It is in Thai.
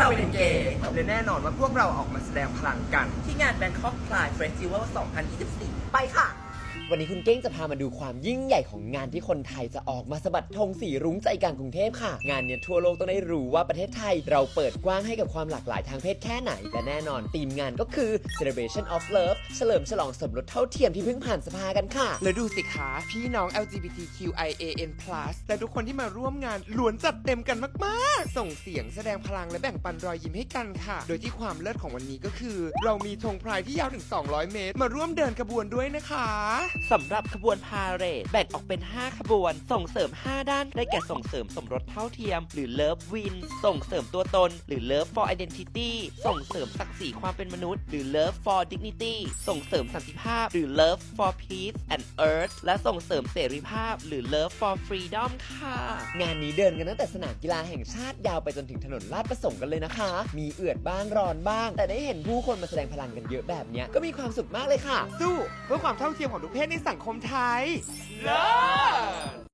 เราเป็นเกย์และแน่นอนว่าพวกเราออกมาแสดงพลังกัน ที่งาน Bangkok Pride Festival 2024 ไปค่ะ วันนี้คุณเก้งจะพามาดูความยิ่งใหญ่ของงานที่คนไทยจะออกมาสะบัดธงสีรุ้งใจกลางกรุงเทพค่ะ งานเนี้ยทั่วโลกต้องได้รู้ว่าประเทศไทย เราเปิดกว้างให้กับความหลากหลายทางเพศแค่ไหน และแน่นอนธีมงานก็คือ celebration of love เฉลิมฉลองสมรสเท่าเทียมที่เพิ่งผ่านสภากันค่ะ แล้วดูสิคะพี่น้อง LGBTQIAN+ และทุกคนที่มาร่วมงานล้วนจัดเต็มกันมากๆ ส่งเสียงแสดงพลังและแบ่งปันรอยยิ้มให้กันค่ะ โดยที่ความเลิศของวันนี้ก็คือ เรามีธงพรายที่ยาวถึง 200 เมตร มาร่วมเดินขบวนด้วยนะคะสำหรับขบวนพาเหรดแบ่งออกเป็น 5 ขบวน ส่งเสริม 5 ด้าน ได้แก่ส่งเสริมสมรสเท่าเทียม หรือ Love Win ส่งเสริมตัวตน หรือ Love for Identity ส่งเสริมศักดิ์ศรีความเป็นมนุษย์ หรือ Love for Dignity ส่งเสริมสันติภาพ หรือ Love for Peace and Earth และส่งเสริมเสรีภาพ หรือ Love for Freedom ค่ะ งานนี้เดินกันตั้งแต่สนามกีฬาแห่งชาติยาวไปจนถึงถนนลาดประสงค์กันเลยนะคะ มีเอือดบ้างร้อนบ้าง แต่ได้เห็นผู้คนมาแสดงพลังกันเยอะแบบเนี้ยก็มีความสุขมากเลยค่ะ สู้เพื่อความเท่าเทียมของทุกเพศในสังคมไทย เลิศ